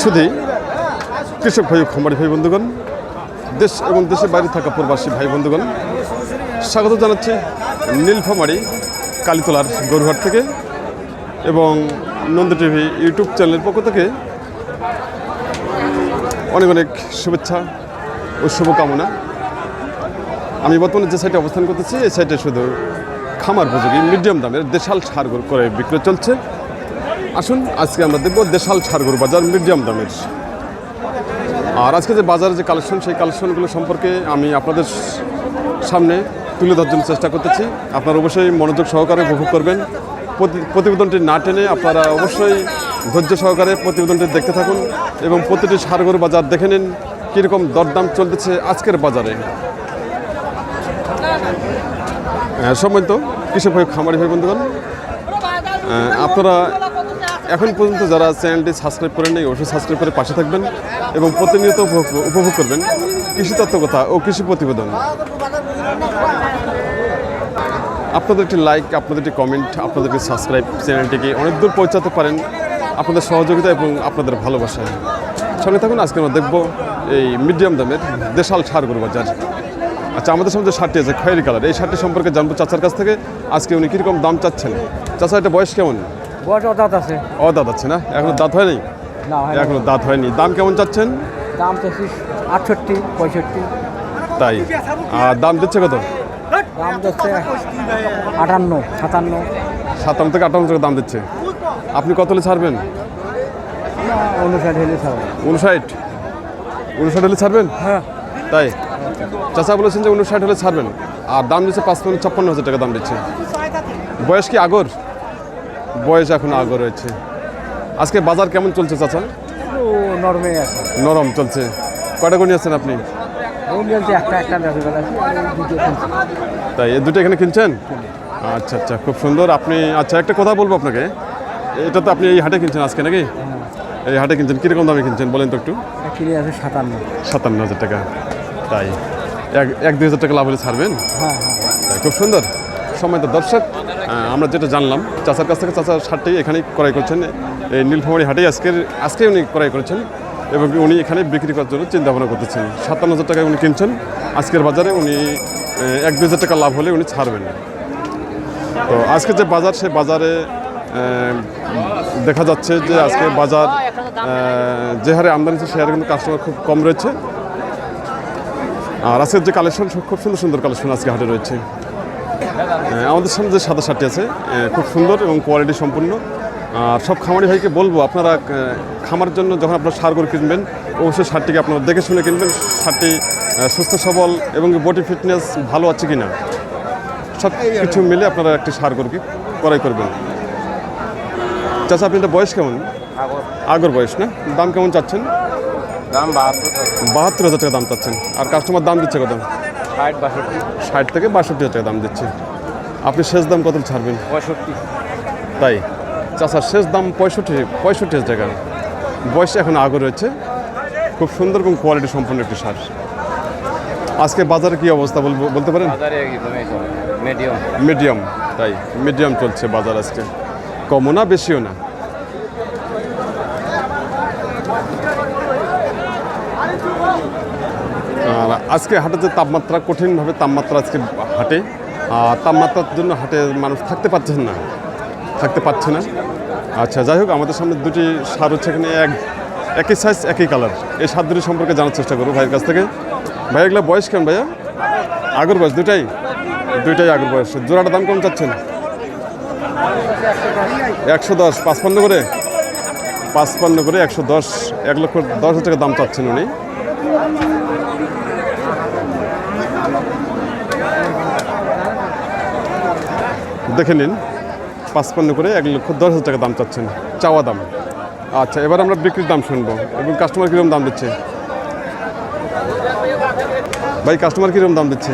শুধু কৃষক ভাই খামারি ভাই বন্ধুগণ, দেশ এবং দেশের বাইরে থাকা প্রবাসী ভাই বন্ধুগণ, স্বাগত জানাচ্ছি নীলফামারি কালীতলার গরুহাট থেকে এবং নন্দ টিভি ইউটিউব চ্যানেলের পক্ষ থেকে অনেক অনেক শুভেচ্ছা ও শুভকামনা। আমি বর্তমানে যে সাইটে অবস্থান করতেছি, এই সাইটে শুধু খামার উপযোগী, মিডিয়াম দামের দেশাল সার করে বিক্রয় চলছে। আসুন, আজকে আমরা দেখব দেশাল সার গরু বাজার মিডিয়াম দামের। আর আজকে যে বাজারে যে কালেকশন, সেই কালেকশনগুলো সম্পর্কে আমি আপনাদের সামনে তুলে ধরার জন্য চেষ্টা করতেছি। আপনারা অবশ্যই মনোযোগ সহকারে উপভোগ করবেন। প্রতি- প্রতিবেদনটি না টেনে আপনারা অবশ্যই ধৈর্য সহকারে প্রতিবেদনটি দেখতে থাকুন এবং প্রতিটি সারগরু বাজার দেখে নিন কীরকম দরদাম চলতেছে আজকের বাজারে। সম্মানিত কৃষক ভাই, খামারি ভাই, বন্ধুগণ আপনারা এখন পর্যন্ত যারা চ্যানেলটি সাবস্ক্রাইব করেন নাই, অবশ্যই সাবস্ক্রাইব করে পাশে থাকবেন এবং প্রতিনিয়ত উপভোগ- করবেন কৃষি তত্ত্বকথা ও কৃষি প্রতিবেদন। আপনাদের একটি লাইক আপনাদের একটি কমেন্ট আপনাদের একটি সাবস্ক্রাইব চ্যানেলটিকে অনেক দূর পৌঁছাতে পারেন আপনাদের সহযোগিতা এবং আপনাদের ভালোবাসায় সঙ্গে থাকুন, আজকে আমরা দেখব এই মিডিয়াম দামের দেশাল সার গরু বাজার। আচ্ছা আমাদের সামনে যে শার্টটি আছে খয়েরি কালার এই শার্টটি সম্পর্কে জানব চাচার কাছ থেকে। আজকে উনি কীরকম দাম চাচ্ছেন? চাচা, এটা বয়স কেমন? বয়স অদাত আছে। ও দাঁত আছে না? এখনও দাঁত হয়নি? না এখনও দাঁত হয়নি। দাম কেমন চাচ্ছেন? দাম তো আটষট্টি পঁয়ষট্টি। তাই? আর দাম দিচ্ছে কত? দাম যাচ্ছে আটান্ন সাতান্ন। সাতান্ন থেকে আটান্ন টাকা দাম দিচ্ছে। আপনি কত হলে ছাড়বেন? অনুসার হলে সব উনষাট? উনষাট হলে ছাড়বেন? হ্যাঁ। তাই? চাচা বলেছেন যে উনষাট হলে ছাড়বেন। আর দাম দিচ্ছে পাঁচ ছাপ্পান্ন হাজার টাকা দাম দিচ্ছে। বয়স কি আগর? বয়স এখন আগর রয়েছে। আজকে বাজার কেমন চলছে চাচা? নরমে আছে। নরম চলছে। কয়টা নিয়ে আসছেন আপনি। তাই এই দুটো এখানে কিনছেন? আচ্ছা আচ্ছা খুব সুন্দর। আপনি আচ্ছা একটা কথা বলব আপনাকে। এটা তো আপনি এই হাটে কিনছেন আজকে নাকি? এই হাটে কিনছেন কীরকম দামে কিনছেন বলেন তো একটু? কিনে আছে সাতান্ন। সাতান্ন হাজার টাকা। তাই এক এক দুই হাজার টাকা লাভ হলে ছাড়বেন? হ্যাঁ হ্যাঁ। তাই খুব সুন্দর। সময় তো দর্শক। আমরা যেটা জানলাম, চাচার কাছ থেকে চাচার শার্টটি এখানেই ক্রয় করছেন। এই নীলফামারি হাটেই আজকের আজকে উনি ক্রয় করেছেন এবং উনি এখানে বিক্রি করার জন্য চিন্তা ভাবনা করতেছেন। সাতান্ন হাজার টাকায় উনি কিনছেন। আজকের বাজারে উনি এক দু হাজার টাকা লাভ হলে উনি ছাড়বেন তো আজকে যে বাজার, সে বাজারে দেখা যাচ্ছে যে আজকে বাজার যে হারে আমদানি হচ্ছে, সে হারে কিন্তু কাস্টমার খুব কম রয়েছে। আর আজকের যে কালেকশন খুব সুন্দর সুন্দর কালেকশন আজকে হাটে রয়েছে। আমাদের সামনে যে সাদা শার্টটি আছে খুব সুন্দর এবং কোয়ালিটি সম্পূর্ণ। আর সব খামারি ভাইকে বলব আপনারা খামার জন্য যখন আপনারা সার গরু কিনবেন অবশ্যই সারটিকে আপনারা দেখে শুনে কিনবেন। সারটি সুস্থ সবল এবং বডি ফিটনেস ভালো আছে কি না সব কিছু মিলে আপনারা একটি সার গরুকে ক্রয় করবেন। চাচা আপনি এটা বয়স কেমন? আগর। বয়স না? দাম কেমন চাচ্ছেন? দাম বাহাত্তর বাহাত্তর হাজার টাকা দাম চাচ্ছেন। আর কাস্টমার দাম দিচ্ছে কত? ষাট বাষট্টি। ষাট থেকে বাষট্টি হাজার টাকা দাম দিচ্ছে। আপনি শেষ দাম কত ছাড়বেন? পঁয়ষট্টি। তাই? চাষার শেষ দাম পঁয়ষট্টি পঁয়ষট্টি হাজার টাকা। বয়স এখন আগে রয়েছে। খুব সুন্দর এবং কোয়ালিটি সম্পন্ন একটি সার আজকে বাজারে কি অবস্থা বলব বলতে পারেন? মিডিয়াম মিডিয়াম তাই। মিডিয়াম চলছে বাজার আজকে। কমও না বেশিও না। আর আজকে হাটে যে তাপমাত্রা, কঠিনভাবে তাপমাত্রা আজকে হাটে, আর তাপমাত্রার জন্য হাটে মানুষ থাকতে পারছেন না, থাকতে পারছে না। আচ্ছা যাই হোক, আমাদের সামনে দুটি সার হচ্ছে এখানে, এক, একই সাইজ একই কালার এই সার দুটি সম্পর্কে জানার চেষ্টা করব ভাইয়ের কাছ থেকে। ভাই, এগুলো বয়স কেমন ভাইয়া? আগর বয়স দুটাই দুইটাই আগর বয়স। জোড়াটা দাম কম চাচ্ছেন? একশো দশ, পাঁচপান্ন করে? পাঁচপান্ন করে একশো দশ, এক লক্ষ দশ হাজার টাকা দাম চাচ্ছেন উনি। দেখে নিন পাঁচপান্ন করে এক লক্ষ দশ হাজার টাকা দাম চাচ্ছেন চাওয়া দাম। আচ্ছা এবার আমরা বিক্রির দাম শুনব এবং কাস্টমার কীরকম দাম দিচ্ছে? ভাই কাস্টমার কীরকম দাম দিচ্ছে?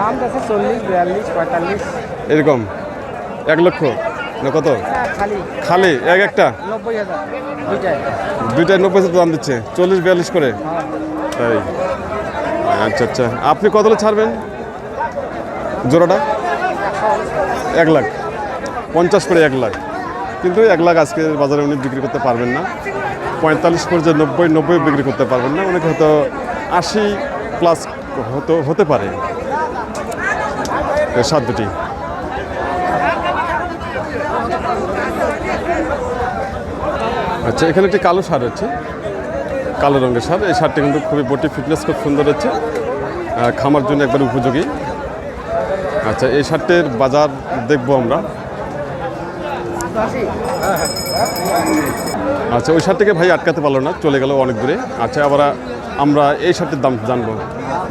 দাম যাচ্ছে চল্লিশ বিয়াল্লিশ পঁয়তাল্লিশ। এরকম এক লক্ষ। কত? খালি। খালি এক একটা? দুইটায় নব্বই হাজার দাম দিচ্ছে চল্লিশ বিয়াল্লিশ করে? তাই। আচ্ছা আচ্ছা। আপনি কত ছাড়বেন? জোড়াটা? এক লাখ। পঞ্চাশ করে এক লাখ। কিন্তু এক লাখ আজকে বাজারে উনি বিক্রি করতে পারবেন না। পঁয়তাল্লিশ পর্যায়ে নব্বই নব্বই বিক্রি করতে পারবেন না। অনেকে হয়তো আশি প্লাস হতো হতে পারে। সাত দুটি। আচ্ছা এখানে একটি কালো সার হচ্ছে কালো রঙের সার এই সারটি কিন্তু খুবই বটি ফিটনেস খুব সুন্দর হচ্ছে। খামার জন্য একবার উপযোগী। আচ্ছা এই শার্টের বাজার দেখব আমরা। আচ্ছা ওই শার্টটিকে ভাই আটকাতে পারল না চলে গেল অনেক দূরে। আচ্ছা আবার আমরা এই শার্টের দাম জানব।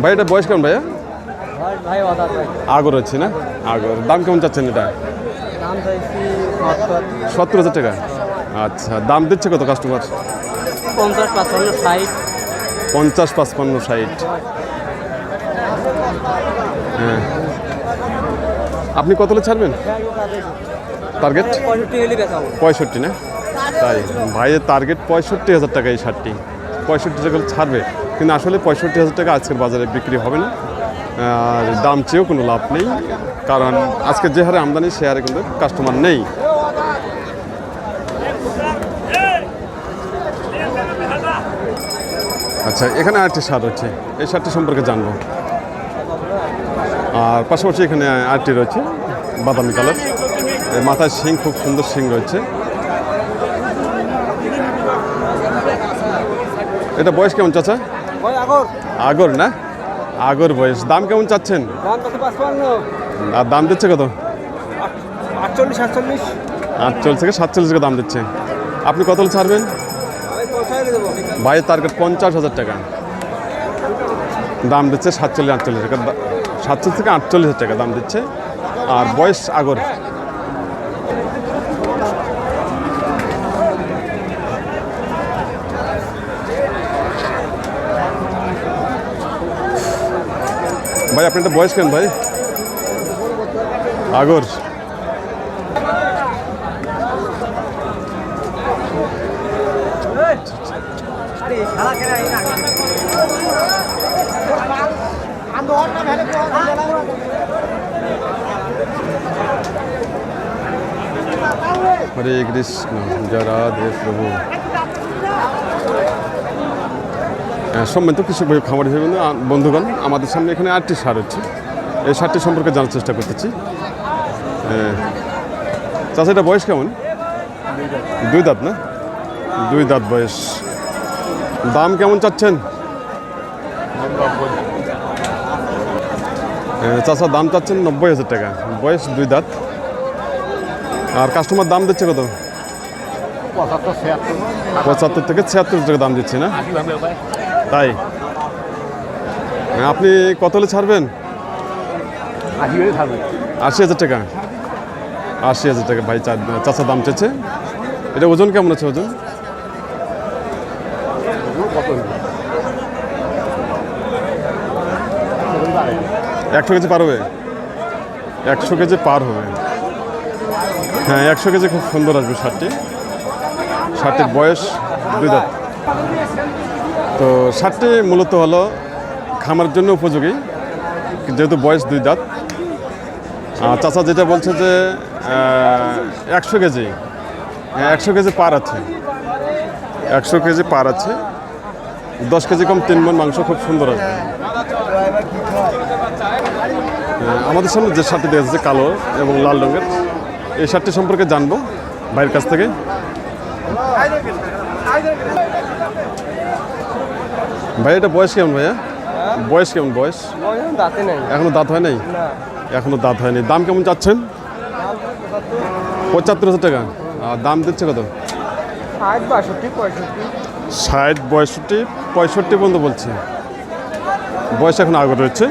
ভাই এটা বয়স কেমন ভাইয়া? আগর হচ্ছে না? আগর। দাম কেমন চাচ্ছেন এটা? সত্তর হাজার টাকা। আচ্ছা দাম দিচ্ছে কত কাস্টমার পঞ্চাশ পাঁচপান্ন ষাট। পঞ্চাশ পাঁচপান্ন ষাট। হ্যাঁ। আপনি কত ছাড়বেন? টার্গেট পঁয়ষট্টি না? তাই ভাইয়ের টার্গেট পঁয়ষট্টি হাজার টাকা এই শার্টটি পঁয়ষট্টি টাকা ছাড়বে কিন্তু আসলে পঁয়ষট্টি হাজার টাকা আজকের বাজারে বিক্রি হবে না। আর দাম চেয়েও কোনো লাভ নেই কারণ আজকে যে হারে আমদানি সে হারে কিন্তু কাস্টমার নেই। আচ্ছা এখানে আরেকটি সার হচ্ছে। এই সারটি সম্পর্কে জানব। আর পাশাপাশি এখানে আরেকটি রয়েছে বাদামি কালার। এর মাথায় শিং খুব সুন্দর শিং রয়েছে। এটা বয়স কেমন চাচা? আগর। না? আগর বয়স। দাম কেমন চাচ্ছেন? আর দাম দিচ্ছে কত? আটচল্লিশ থেকে সাতচল্লিশ দাম দিচ্ছে। আপনি কত ছাড়বেন? দেবো টার্গেট পঞ্চাশ হাজার টাকা। দাম দিচ্ছে সাতচল্লিশ, আটচল্লিশ টাকা। সাতচল্লিশ থেকে আটচল্লিশ হাজার টাকা দাম দিচ্ছে। আর বয়স আগর। ভাই আপনি একটা বয়স কেন ভাই? আগর আরে সারা কেনা এই না হরে কৃষ্ণ জয় রাধে প্রভু সম্মানিত ভাই খামারি ভাই বন্ধু, বন্ধুগণ আমাদের সামনে এখানে আটটি সার হচ্ছে এই সারটি সম্পর্কে জানার চেষ্টা করতেছি। হ্যাঁ। চাচা এটা বয়স কেমন? দুই দাঁত না? দুই দাঁত বয়স। দাম কেমন চাচ্ছেন? চাচা, দাম চাচ্ছেন নব্বই হাজার টাকা। বয়স দুই দাঁত। আর কাস্টমার দাম দিচ্ছে কত? পঁচাত্তর থেকে ছিয়াত্তর টাকা দাম দিচ্ছে, না? তাই? আপনি কত হলে ছাড়বেন? আশি হাজার টাকা। আশি হাজার টাকা, ভাই, চা- চাচা দাম চেয়েছে। এটা ওজন কেমন আছে ওজন? একশো কেজি পার হবে? একশো কেজি পার হবে। হ্যাঁ একশো কেজি খুব সুন্দর আসবে শার্টটি শার্টটির বয়স দুই দাঁত। তো শার্টটি মূলত হলো খামার জন্য উপযোগী, যেহেতু বয়স দুই দাঁত। চাচা যেটা বলছে যে একশো কেজি হ্যাঁ একশো কেজি পার আছে। একশো কেজি পার আছে। দশ কেজি কম তিন মন মাংস খুব সুন্দর আসবে। আমাদের সামনে যে শার্টটি দেখা যাচ্ছে কালো এবং লাল রঙের, এই শার্টটি সম্পর্কে জানব ভাইয়ের কাছ থেকে। ভাই, এটা বয়স কেমন ভাইয়া? বয়স কেমন বয়স? এখনও দাঁত হয় নাই? এখনও দাঁত হয়নি। দাম কেমন চাচ্ছেন? পঁচাত্তর হাজার টাকা। আর দাম দিচ্ছে কত? ষাট, পঁয়ষট্টি ষাট পঁয়ষট্টি পর্যন্ত বলছে। বয়স এখন আগে রয়েছে,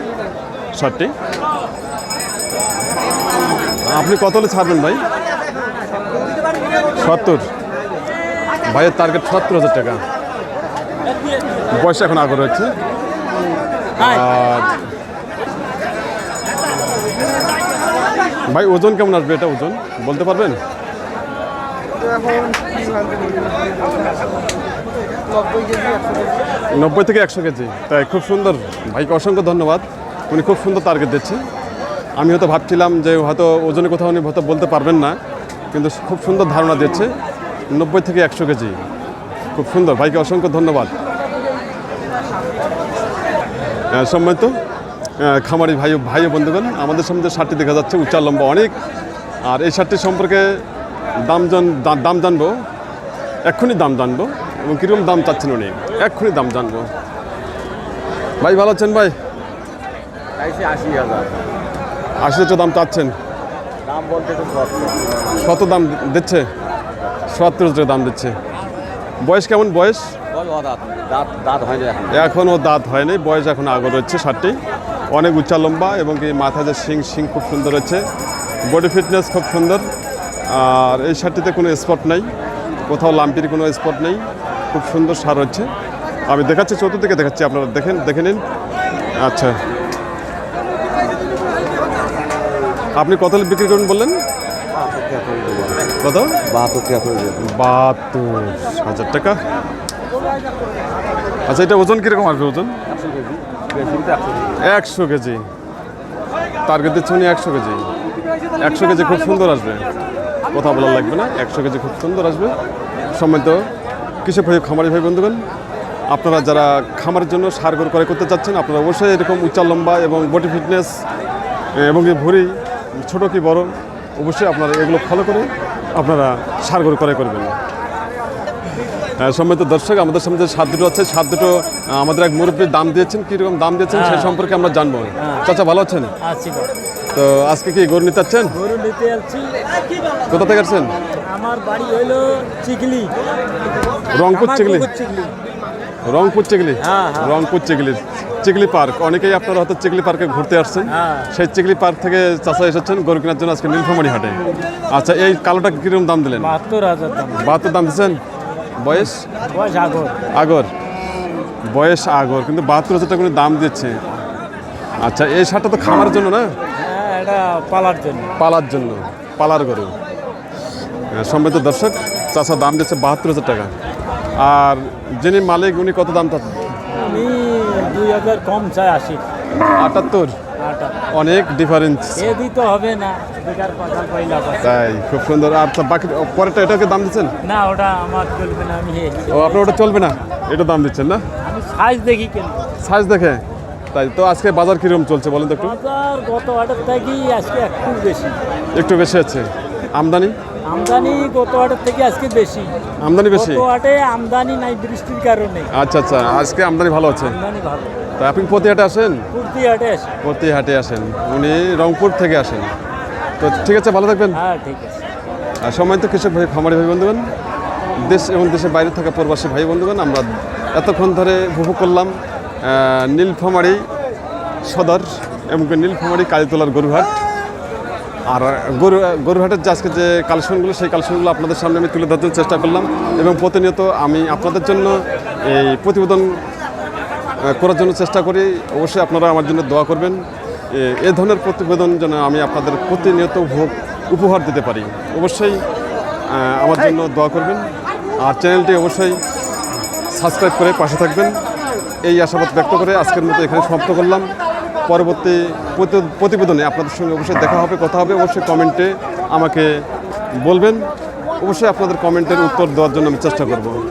শার্টটি। আপনি কত হলে ছাড়বেন ভাই? সত্তর। ভাইয়ের টার্গেট সত্তর হাজার টাকা। বয়স এখন আগে রয়েছে আর ভাই ওজন কেমন আসবে? এটা ওজন। বলতে পারবেন? নব্বই থেকে একশো কেজি। তাই খুব সুন্দর। ভাইকে অসংখ্য ধন্যবাদ। উনি খুব সুন্দর টার্গেট দিচ্ছে আমি হয়তো ভাবছিলাম যে হয়তো ওজনে কোথাও উনি হয়তো বলতে পারবেন না, কিন্তু খুব সুন্দর ধারণা দিচ্ছে নব্বই থেকে একশো কেজি। খুব সুন্দর, ভাইকে অসংখ্য ধন্যবাদ। সম্মানিত খামারি ভাই ভাই বন্ধুগণ, আমাদের সামনে শার্টটি দেখা যাচ্ছে, উচ্চার লম্বা অনেক। আর এই শার্টটি সম্পর্কে দাম জন দাম জানব, এক্ষুনি দাম জানব, এবং কীরকম দাম চাচ্ছেন উনি, এক্ষুনি দাম জানব। ভাই, ভালো আছেন ভাই? আশি হাজার। আশি হাজার দাম চাচ্ছেন? দাম বলতে তো সত্তর। কত দাম দিচ্ছে? সত্তর হাজার দাম দিচ্ছে। বয়স কেমন? বয়স? হয় এখনও দাঁত। হয়নি বয়স এখন আগর রয়েছে ষাটটি। অনেক উচ্চা লম্বা এবং কি মাথা যে শিং শিং খুব সুন্দর হচ্ছে। বডি ফিটনেস খুব সুন্দর। আর এই শার্টটিতে কোনো স্পট নেই। কোথাও লাম্পির কোনো স্পট নেই। খুব সুন্দর সার হচ্ছে। আমি দেখাচ্ছি চতুর্দিকে দেখাচ্ছি আপনারা দেখেন দেখে নিন। আচ্ছা। আপনি কত বিক্রি করবেন বললেন? কত? বাহাত্তর, টাকা। বাহাত্তর হাজার টাকা আচ্ছা এটা ওজন কীরকম আসবে ওজন? একশো কেজি। টার্গেট দিচ্ছে উনি একশো কেজি। একশো কেজি খুব সুন্দর আসবে। কথা বলার লাগবে না, একশো কেজি খুব সুন্দর আসবে। সম্মানিত কৃষক ভাই, খামারি ভাই, বন্ধুগণ, আপনারা যারা খামারের জন্য সার ক্রয় করতে চাচ্ছেন, আপনারা অবশ্যই এরকম উচ্চা লম্বা এবং বডি ফিটনেস এবং ভুঁড়ি ছোট কি বড় অবশ্যই আপনারা এগুলো ফলো করে আপনারা সার গরু ক্রয় করবেন। হ্যাঁ, সম্মানিত দর্শক আমাদের সামনে যে সাত দুটো আছে সাত দুটো আমাদের এক মুরব্বীর দাম দিয়েছেন কীরকম দাম দিয়েছেন সে সম্পর্কে আমরা জানব। চাচা ভালো আছেন? আছি তো আজকে কি গরু নিতে চাচ্ছেন কোথা থেকে আসছেন? আমার বাড়ি হইল চিকলি রংপুর চিকলি রংপুর হ্যাঁ, হ্যাঁ। রংপুর চিগলি। চিগলি পার্ক। অনেকেই আপনারা হয়তো চিকলি পার্কে ঘুরতে আসছেন। হ্যাঁ। সেই চিগলি পার্ক থেকে চাচা এসেছেন গরু কেনার জন্য আজকে নীলফামারি হাটে। আচ্ছা এই কালোটা কীরকম দাম দিলেন? বাহাত্তর হাজার দাম। বাহাত্তর দাম দিচ্ছেন? বয়স? আগর। আগর। বয়স আগর কিন্তু বাহাত্তর হাজার টাকা দাম দিচ্ছে। আচ্ছা এই শার্টটা তো খামার জন্য না? হ্যাঁ এটা পালার জন্য। পালার জন্য পালার গরু। সম্মিত দর্শক চাষা দাম দিচ্ছে বাহাত্তর হাজার টাকা। আর যিনি মালিক উনি কত দাম চাচ্ছেন? আমি দুই হাজার কম চাই আসি আটাত্তর? আটা অনেক ডিফারেন্স এ দিতে হবে না বেকার পয়লা পাঠাল। তাই খুব সুন্দর। আর তা বাকি পরেরটা এটাকে দাম দিচ্ছেন? না ওটা আমার চলবে না আমি ও আপনার ওটা চলবে না? এটা দাম দিচ্ছেন না? আমি সাইজ দেখি কেন? সাইজ দেখে? তাই তো আজকে বাজার কীরকম চলছে বলেন তো একটু। বাজার গত হাটের থেকে আজকে একটু বেশি? একটু বেশি আছে আমদানি? আমদানি গত হাটের থেকে আজকে বেশি। আমদানি বেশি? গত হাটে আমদানি নাই বৃষ্টির কারণে। আচ্ছা আচ্ছা আজকে আমদানি ভালো আছে? আমদানি ভালো। তা আপনি প্রতি হাটে আসেন? কুর্তি হাটে আসে। প্রতি হাটে আসেন। উনি রংপুর থেকে আসেন। তো ঠিক আছে ভালো থাকবেন। হ্যাঁ ঠিক আছে। আর সম্মানিত কৃষক ভাই খামারি ভাই বন্ধুগণ। দেশ এবং দেশের বাইরে থাকা প্রবাসী ভাই বন্ধুগণ আমরা এতক্ষণ ধরে উপভোগ করলাম নীলফামারী সদর এবং নীলফামারী কালীতলার গরুহাট আর গরু, গরুহাটের যে আজকে যে কালেকশনগুলো, সেই কালেকশনগুলো আপনাদের সামনে আমি তুলে ধরার চেষ্টা করলাম এবং প্রতিনিয়ত আমি আপনাদের জন্য এই প্রতিবেদন করার জন্য চেষ্টা করি। অবশ্যই আপনারা আমার জন্য দোয়া করবেন। এ- ধরনের প্রতিবেদন যেন আমি আপনাদের প্রতিনিয়ত উপভোগ, উপহার দিতে পারি। অবশ্যই আমার জন্য দোয়া করবেন। আর চ্যানেলটি অবশ্যই সাবস্ক্রাইব করে পাশে থাকবেন। এই আশাবাদ ব্যক্ত করে আজকের মতো এখানে সমাপ্ত করলাম। পরবর্তী প্রতি- প্রতিবেদনে আপনাদের সঙ্গে অবশ্যই দেখা হবে, কথা হবে। অবশ্যই কমেন্টে আমাকে বলবেন। অবশ্যই আপনাদের কমেন্টের উত্তর দেওয়ার জন্য আমি চেষ্টা করব।